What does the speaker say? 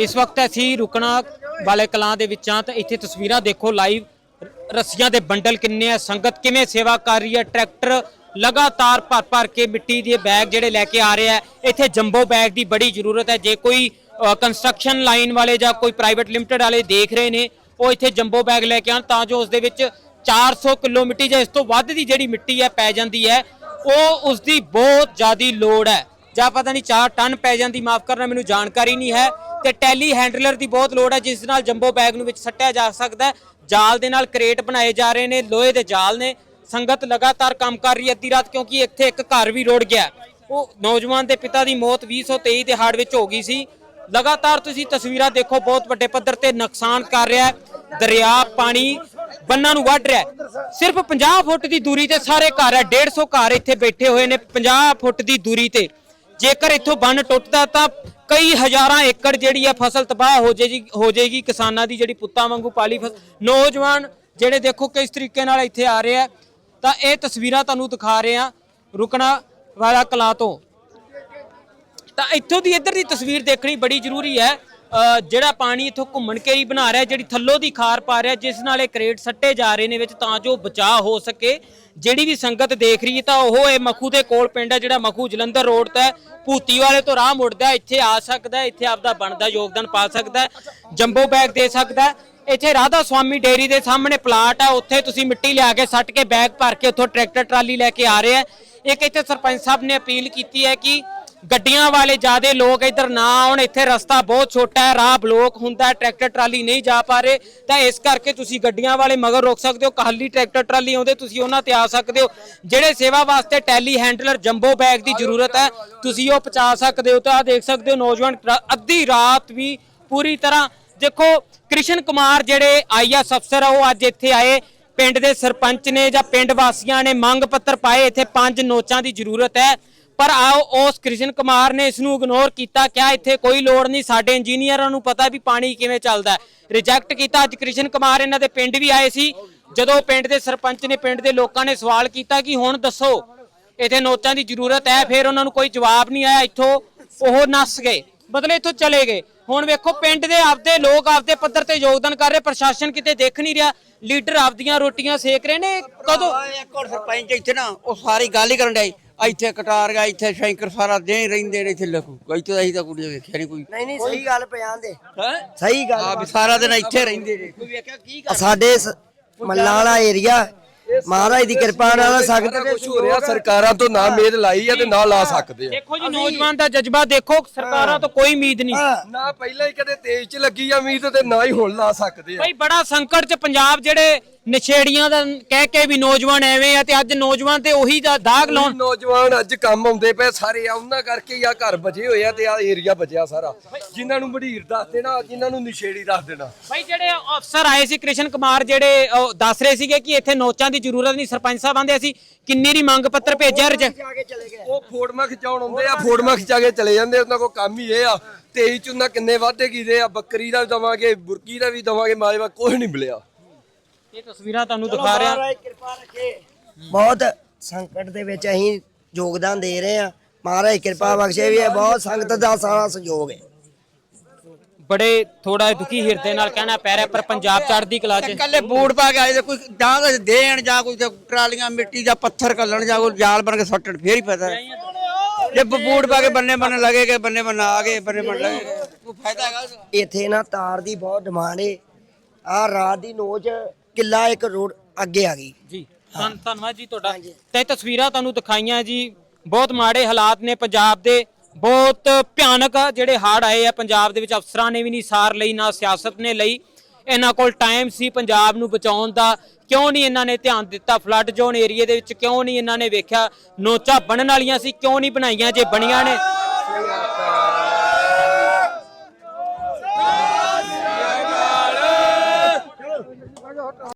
ਇਸ ਵਕਤ ਅਸੀਂ ਰੁਕਣਾ ਵਾਲੇ ਕਲਾਂ ਦੇ ਵਿੱਚ ਹਾਂ ਤਾਂ ਇੱਥੇ ਤਸਵੀਰਾਂ ਦੇਖੋ ਲਾਈਵ। ਰੱਸੀਆਂ ਦੇ ਬੰਡਲ ਕਿੰਨੇ ਆ, ਸੰਗਤ ਕਿਵੇਂ ਸੇਵਾ ਕਰ ਰਹੀ ਹੈ, ਟਰੈਕਟਰ ਲਗਾਤਾਰ ਭਰ ਭਰ ਕੇ ਮਿੱਟੀ ਦੇ ਬੈਗ ਜਿਹੜੇ ਲੈ ਕੇ ਆ ਰਿਹਾ ਹੈ ਇੱਥੇ ਜੰਬੋ ਬੈਗ ਦੀ ਬੜੀ ਜ਼ਰੂਰਤ ਹੈ। ਜੇ ਕੋਈ ਕੰਸਟਰਕਸ਼ਨ ਲਾਈਨ ਵਾਲੇ ਜਾਂ ਕੋਈ ਪ੍ਰਾਈਵੇਟ ਲਿਮਟਿਡ ਵਾਲੇ ਦੇਖ ਰਹੇ ਨੇ, ਉਹ ਇੱਥੇ ਜੰਬੋ ਬੈਗ ਲੈ ਕੇ ਆਉਣ ਤਾਂ ਜੋ ਉਸ ਦੇ ਵਿੱਚ 400 ਕਿਲੋ ਮਿੱਟੀ ਜਾਂ ਇਸ ਤੋਂ ਵੱਧ ਦੀ ਜਿਹੜੀ ਮਿੱਟੀ ਹੈ ਪੈ ਜਾਂਦੀ ਹੈ, ਉਹ ਉਸ ਦੀ ਬਹੁਤ ਜ਼ਿਆਦੀ ਲੋੜ ਹੈ। ਜਾਂ ਪਤਾ ਨਹੀਂ 4 ਟਨ ਪੈ ਜਾਂਦੀ, ਮਾਫ ਕਰਨਾ, ਮੈਨੂੰ ਜਾਣਕਾਰੀ ਨਹੀਂ ਹੈ। ਤੇ ਟੈਲੀ ਹੈਂਡਲਰ ਦੀ ਬਹੁਤ ਲੋੜ ਹੈ, ਜਿਸ ਨਾਲ ਜੰਬੋ ਬੈਗ ਨੂੰ ਵਿੱਚ ਸੱਟਿਆ ਜਾ ਸਕਦਾ ਹੈ। ਜਾਲ ਦੇ ਨਾਲ ਕ੍ਰੇਟ ਬਣਾਏ ਜਾ ਰਹੇ ਨੇ, ਲੋਹੇ ਦੇ ਜਾਲ ਨੇ। ਸੰਗਤ ਲਗਾਤਾਰ ਕੰਮ ਕਰ ਰਹੀ ਹੈ ਅੱਧੀ ਰਾਤ, ਕਿਉਂਕਿ ਇੱਥੇ ਇੱਕ ਘਰ ਵੀ ਰੋੜ ਗਿਆ ਉਹ ਨੌਜਵਾਨ ਦੇ ਪਿਤਾ ਦੀ ਮੌਤ 2023 ਦੇ ਹਾੜ ਵਿੱਚ ਹੋ ਗਈ ਸੀ। ਲਗਾਤਾਰ ਤੁਸੀਂ ਤਸਵੀਰਾਂ ਦੇਖੋ, ਬਹੁਤ ਵੱਡੇ ਪੱਧਰ ਤੇ ਨੁਕਸਾਨ ਕਰ ਰਿਹਾ ਹੈ। ਦਰਿਆ, ਪਾਣੀ, ਬੰਨਾਂ ਨੂੰ ਵੱਢ ਰਿਹਾ ਸਿਰਫ 50 ਫੁੱਟ ਦੀ ਦੂਰੀ ਤੇ ਸਾਰੇ ਘਰ ਹੈ 150 ਘਰ ਇੱਥੇ ਬੈਠੇ ਹੋਏ ਨੇ 50 ਫੁੱਟ ਦੀ ਦੂਰੀ ਤੇ। ਜੇਕਰ ਇੱਥੋਂ ਬੰਨ ਟੁੱਟਦਾ ਤਾਂ ਕਈ ਹਜ਼ਾਰਾਂ ਏਕੜ ਜਿਹੜੀ ਹੈ ਫਸਲ ਤਬਾਹ ਹੋ ਜਾਏਗੀ ਹੋ ਜਾਏਗੀ ਕਿਸਾਨਾਂ ਦੀ, ਜਿਹੜੀ ਪੁੱਤਾਂ ਵਾਂਗੂ ਪਾਲੀ ਫਸਲ ਨੌਜਵਾਨ ਜਿਹੜੇ ਦੇਖੋ ਕਿਸ ਤਰੀਕੇ ਨਾਲ ਇੱਥੇ ਆ ਰਹੇ ਆ। ਤਾਂ ਇਹ ਤਸਵੀਰਾਂ ਤੁਹਾਨੂੰ ਦਿਖਾ ਰਹੇ ਆ ਰੁਕਣਾ ਵਾਲਾ ਕਲਾ ਤੋਂ। ਤਾਂ ਇੱਥੋਂ ਦੀ ਇੱਧਰ ਦੀ ਤਸਵੀਰ ਦੇਖਣੀ ਬੜੀ ਜ਼ਰੂਰੀ ਹੈ। ਜਿਹੜਾ ਪਾਣੀ ਇੱਥੋਂ ਘੁੰਮਣ ਕੇ ਹੀ ਬਣਾ ਰਿਹਾ, ਜਿਹੜੀ ਥੱਲੋਂ ਦੀ ਖਾਰ ਪਾ ਰਿਹਾ, ਜਿਸ ਨਾਲ ਇਹ ਕ੍ਰੇਟ ਸੱਟੇ ਜਾ ਰਹੇ ਨੇ ਵਿੱਚ, ਤਾਂ ਜੋ ਬਚਾਅ ਹੋ ਸਕੇ। ਜਿਹੜੀ ਵੀ ਸੰਗਤ ਦੇਖ ਰਹੀ ਹੈ, ਤਾਂ ਉਹ ਇਹ ਮਖੂ ਦੇ ਕੋਲ ਪਿੰਡ ਹੈ, ਜਿਹੜਾ ਮਖੂ ਜਲੰਧਰ ਰੋਡ ਤੇ ਭੂਤੀ ਵਾਲੇ ਤੋਂ ਰਾਹ ਮੁੜਦਾ ਇੱਥੇ ਆ ਸਕਦਾ ਇੱਥੇ ਆਪਦਾ ਬਣਦਾ ਯੋਗਦਾਨ ਪਾ ਸਕਦਾ ਜੰਬੋ ਬੈਗ ਦੇ ਸਕਦਾ ਇੱਥੇ ਰਾਧਾ ਸਵਾਮੀ ਡੇਰੀ ਦੇ ਸਾਹਮਣੇ ਪਲਾਟ ਹੈ, ਉੱਥੇ ਤੁਸੀਂ ਮਿੱਟੀ ਲਿਆ ਕੇ ਸੱਟ ਕੇ ਬੈਗ ਭਰ ਕੇ ਉੱਥੋਂ ਟਰੈਕਟਰ ਟਰਾਲੀ ਲੈ ਕੇ ਆ ਰਹੇ ਆ ਇੱਕ ਇੱਥੇ ਸਰਪੰਚ ਸਾਹਿਬ ਨੇ ਅਪੀਲ ਕੀਤੀ ਹੈ ਕਿ ਗੱਡੀਆਂ ਵਾਲੇ ਜਿਆਦੇ ਲੋਕ ਇੱਧਰ ਨਾ ਆਉਣ, ਇੱਥੇ ਰਸਤਾ ਬਹੁਤ ਛੋਟਾ ਹੈ, ਰਾਹ ਬਲੋਕ ਹੁੰਦਾ ਟਰੈਕਟਰ ਟਰਾਲੀ ਨਹੀਂ ਜਾ ਪਾ ਰਹੇ। ਤਾਂ ਇਸ ਕਰਕੇ ਤੁਸੀਂ ਗੱਡੀਆਂ ਵਾਲੇ ਮਗਰ ਰੋਕ ਸਕਦੇ ਹੋ, ਕਾਹਲੀ ਟਰੈਕਟਰ ਟਰਾਲੀ ਆਉਂਦੇ, ਤੁਸੀਂ ਉਹਨਾਂ ਤੇ ਆ ਸਕਦੇ ਹੋ। ਜਿਹੜੇ ਸੇਵਾ ਵਾਸਤੇ ਟੈਲੀ ਹੈਂਡਲਰ ਜੰਬੋ ਬੈਗ ਦੀ ਜ਼ਰੂਰਤ ਹੈ, ਤੁਸੀਂ ਉਹ ਪਹੁੰਚਾ ਸਕਦੇ ਹੋ। ਤਾਂ ਆਹ ਦੇਖ ਸਕਦੇ ਹੋ ਨੌਜਵਾਨ ਅੱਧੀ ਰਾਤ ਵੀ ਪੂਰੀ ਤਰ੍ਹਾਂ, ਦੇਖੋ ਕ੍ਰਿਸ਼ਨ ਕੁਮਾਰ ਜਿਹੜੇ ਆਈਐਸ ਅਫਸਰ ਆ, ਉਹ ਅੱਜ ਇੱਥੇ ਆਏ। ਪਿੰਡ ਦੇ ਸਰਪੰਚ ਨੇ ਜਾਂ ਪਿੰਡ ਵਾਸੀਆਂ ਨੇ ਮੰਗ ਪੱਤਰ ਪਾਏ, ਇੱਥੇ ਪੰਜ ਨੋਚਾਂ ਦੀ ਜ਼ਰੂਰਤ ਹੈ। ਪਰ ਆਓ, ਉਸ ਕ੍ਰਿਸ਼ਨ ਕੁਮਾਰ ਨੇ ਇਸ ਨੂੰ ਇਗਨੋਰ ਕੀਤਾ, ਕਿਹਾ ਇੱਥੇ ਕੋਈ ਲੋੜ ਨਹੀਂ, ਸਾਡੇ ਇੰਜੀਨੀਅਰਾਂ ਨੂੰ ਪਤਾ ਵੀ ਪਾਣੀ ਕਿਵੇਂ ਚੱਲਦਾ ਰਿਜੈਕਟ ਕੀਤਾ, ਅੱਜ ਕ੍ਰਿਸ਼ਨ ਕੁਮਾਰ ਇਹਨਾਂ ਦੇ ਪਿੰਡ ਵੀ ਆਏ ਸੀ। ਜਦੋਂ ਪਿੰਡ ਦੇ ਸਰਪੰਚ ਨੇ, ਪਿੰਡ ਦੇ ਲੋਕਾਂ ਨੇ ਸਵਾਲ ਕੀਤਾ ਕਿ ਹੁਣ ਦੱਸੋ, ਇੱਥੇ ਨੋਟਾਂ ਦੀ ਜ਼ਰੂਰਤ ਹੈ, ਫਿਰ ਉਹਨਾਂ ਨੂੰ ਕੋਈ ਜਵਾਬ ਨਹੀਂ ਆਇਆ, ਇੱਥੋਂ ਉਹ ਨੱਸ ਗਏ, ਮਤਲਬ ਇੱਥੋਂ ਚਲੇ ਗਏ। ਹੁਣ ਵੇਖੋ, ਪਿੰਡ ਦੇ ਆਪਦੇ ਲੋਕ ਆਪਦੇ ਪੱਧਰ ਤੇ ਯੋਗਦਾਨ ਕਰ ਰਹੇ, ਪ੍ਰਸ਼ਾਸਨ ਕਿਤੇ ਦੇਖ ਨਹੀਂ ਰਿਹਾ। ਲੀਡਰ ਆਪਦੀਆਂ ਰੋਟੀਆਂ ਸੇਕ ਰਹੇ ਨੇ, ਕਦੋਂ ਇੱਕ ਹੋਰ ਸਰਪੰਚ ਇੱਥੇ ਨਾ, ਉਹ ਸਾਰੀ ਗੱਲ ਹੀ ਕਰਨ ਡਿਆ ਇੱਥੇ ਕਟਾਰ ਗਿਆ ਇੱਥੇ ਸ਼ੈਂਕਰ ਸਾਰਾ ਦਿਨ ਰਹਿੰਦੇ ਨੇ ਇੱਥੇ ਲਖੂ ਇੱਥੇ ਤਾਂ ਅਸੀਂ ਤਾਂ ਕੁੜੀ ਵੇਖਿਆ ਨਹੀਂ ਕੋਈ। ਨਹੀਂ ਨਹੀਂ ਸਹੀ ਗੱਲ ਪਿਆਨ ਦੇ। ਹੈ? ਸਹੀ ਗੱਲ ਆ ਵੀ ਸਾਰਾ ਦਿਨ ਇੱਥੇ ਰਹਿੰਦੇ ਨੇ। ਕੋਈ ਵੇਖਿਆ ਕੀ ਆ ਸਾਡੇ ਸ- ਮੱਲਾਂ ਵਾਲਾ ਏਰੀਆ ਮਹਾਰਾਜ ਦੀ ਕਿਰਪਾ ਨਾਲ ਸੰਗਤ ਦੇ ਕੁਝ ਹੋ ਰਿਹਾ ਸਰਕਾਰਾਂ ਤੋਂ ਨਾ ਮੇਦ ਲਾਈ ਆ ਤੇ ਨਾ ਲਾ ਸਕਦੇ ਆ। ਦੇਖੋ ਜੀ ਨੌਜਵਾਨ ਦਾ ਜਜ਼ਬਾ ਦੇਖੋ ਸਰਕਾਰਾਂ ਤੋਂ ਕੋਈ ਉਮੀਦ ਨਹੀਂ। ਨਾ ਪਹਿਲਾਂ ਹੀ ਕਦੇ ਤੇਜ਼ ਚ ਲੱਗੀ ਆ ਉਮੀਦ ਤੇ ਨਾ ਹੀ ਹੁਣ ਲਾ ਸਕਦੇ ਆ। ਭਾਈ ਬੜਾ ਸੰਕਟ ਚ ਪੰਜਾਬ ਜਿਹੜੇ ਨਸ਼ੇੜੀਆਂ ਦਾ ਕਹਿ ਕੇ ਵੀ ਨੌਜਵਾਨ ਐਵੇਂ ਆ ਤੇ ਅੱਜ ਨੌਜਵਾਨ ਤੇ ਉਹੀ ਦਾ ਦਾਗ ਲਾਉਣ। ਨੌਜਵਾਨ ਅੱਜ ਕੰਮ ਆਉਂਦੇ ਪਏ ਸਾਰੇ ਆ ਉਹਨਾਂ ਕਰਕੇ ਹੀ ਆ ਘਰ ਬਚੇ ਹੋਏ ਆ ਤੇ ਆ ਏਰੀਆ ਬਚਿਆ ਸਾਰਾ। ਜਿਨ੍ਹਾਂ ਨੂੰ ਮਢੀਰ ਦੱਸ ਦੇਣਾ ਜਿਨ੍ਹਾਂ ਨੂੰ ਨਿਸ਼ੇੜੀ ਦੱਸ ਦੇਣਾ। ਭਾਈ ਜਿਹੜੇ ਅਫਸਰ ਆਏ ਸੀ ਕ੍ਰਿਸ਼ਨ ਕੁਮਾਰ ਜਿਹੜੇ ਉਹ ਦੱਸ ਰਹੇ ਸੀਗੇ ਕਿ ਇੱਥੇ ਨੋਚਾਂ ਦੀ ਜ਼ਰੂਰਤ ਨਹੀਂ ਸਰਪੰਚ ਸਾਹਿਬ ਆਂਦੇ ਅਸੀਂ ਕਿੰਨੀ ਦੀ ਮੰਗ ਪੱਤਰ ਭੇਜਿਆ ਰਿਜੈਕਟ ਉਹ ਫੋਟੋਆਂ ਖਿਚਾਉਣ ਆਉਂਦੇ ਆ ਫੋਟੋਆਂ ਖਿਚਾ ਕੇ ਚਲੇ ਜਾਂਦੇ ਉਹਨਾਂ ਕੋਲ ਕੰਮ ਹੀ ਇਹ ਆ। 23 ਚ ਉਹਨਾਂ ਕਿੰਨੇ ਵਾਅਦੇ ਕੀਤੇ ਆ ਬੱਕਰੀ ਦਾ ਵੀ ਦਵਾਂਗੇ ਬੁਰਕੀ ਦਾ ਵੀ ਦਵਾਂਗੇ ਮਾਜਵਾ ਕੁਝ ਨਹੀਂ ਮਿਲਿਆ। ਇਹ ਤਸਵੀਰਾਂ ਤੁਹਾਨੂੰ ਦਿਖਾ ਰਿਹਾ। ਮਹਾਰਾਜ ਕਿਰਪਾ ਰੱਖੇ। ਬਹੁਤ ਸੰਕਟ ਦੇ ਵਿੱਚ ਅਸੀਂ ਯੋਗਦਾਨ ਦੇ ਰਹੇ ਆ ਮਹਾਰਾਜ ਕਿਰਪਾ ਬਖਸ਼ੇ ਵੀ ਇਹ ਬਹੁਤ ਸੰਗਤ ਦਾ ਸਾਰਾ ਸਹਿਯੋਗ ਹੈ। ਬੜੇ ਥੋੜਾ ਦੁਖੀ ਹਿਰਦੇ ਨਾਲ ਕਹਿਣਾ ਪੈ ਰਿਹਾ ਪਰ ਪੰਜਾਬ ਚੜ੍ਹਦੀ ਕਲਾ 'ਚ। ਕੱਲੇ ਬੂਟ ਪਾ ਕੇ ਆਏ ਤੇ ਕੋਈ ਤਾਂ ਦੇਣ ਜਾਂ ਕੋਈ ਟਰਾਲੀਆਂ ਮਿੱਟੀ ਜਾਂ ਪੱਥਰ ਕੱਲਣ ਜਾਂ ਕੋਈ ਜਾਲ ਬਣ ਕੇ ਸੱਟਣ ਫੇਰ ਹੀ ਪਤਾ। ਜੇ ਬੂਟ ਪਾ ਕੇ ਬੰਨੇ ਬੰਨੇ ਲੱਗੇਗੇ ਬੰਨੇ ਬੰਨਾ ਆ ਗਏ ਬੰਨੇ ਬੰਨ ਲੱਗੇ ਕੋਈ ਫਾਇਦਾ ਹੈਗਾ? ਇੱਥੇ ਨਾ ਤਾਰ ਦੀ ਬਹੁਤ ਡਿਮਾਂਡ ਹੈ ਆ ਰਾਤ ਦੀ ਨੋਚ ਕਿੱਲਾ ਇੱਕ ਰੋਡ ਅੱਗੇ ਆ ਗਈ। ਜੀ ਧੰਨ- ਧੰਨਵਾਦ ਜੀ ਤੁਹਾਡਾ। ਤੇ ਤਸਵੀਰਾਂ ਤੁਹਾਨੂੰ ਦਿਖਾਈਆਂ ਜੀ ਬਹੁਤ ਮਾੜੇ ਹਾਲਾਤ ਨੇ ਪੰਜਾਬ ਦੇ ਬਹੁਤ ਭਿਆਨਕ ਜਿਹੜੇ ਹੜ੍ਹ ਆਏ ਆ ਪੰਜਾਬ ਦੇ ਵਿੱਚ ਅਫਸਰਾਂ ਨੇ ਵੀ ਨਹੀਂ ਸਾਰ ਲਈ ਨਾ ਸਿਆਸਤ ਨੇ ਲਈ। ਇਹਨਾਂ ਕੋਲ ਟਾਈਮ ਸੀ ਪੰਜਾਬ ਨੂੰ ਬਚਾਉਣ ਦਾ। ਕਿਉਂ ਨਹੀਂ ਇਹਨਾਂ ਨੇ ਧਿਆਨ ਦਿੱਤਾ ਫਲੱਡ ਜ਼ੋਨ ਏਰੀਏ ਦੇ ਵਿੱਚ? ਕਿਉਂ ਨਹੀਂ ਇਹਨਾਂ ਨੇ ਵੇਖਿਆ? ਨੋਚਾ ਬਣਨ ਵਾਲੀਆਂ ਸੀ ਕਿਉਂ ਨਹੀਂ ਬਣਾਈਆਂ ਜੇ ਬਣੀਆਂ ਨੇ?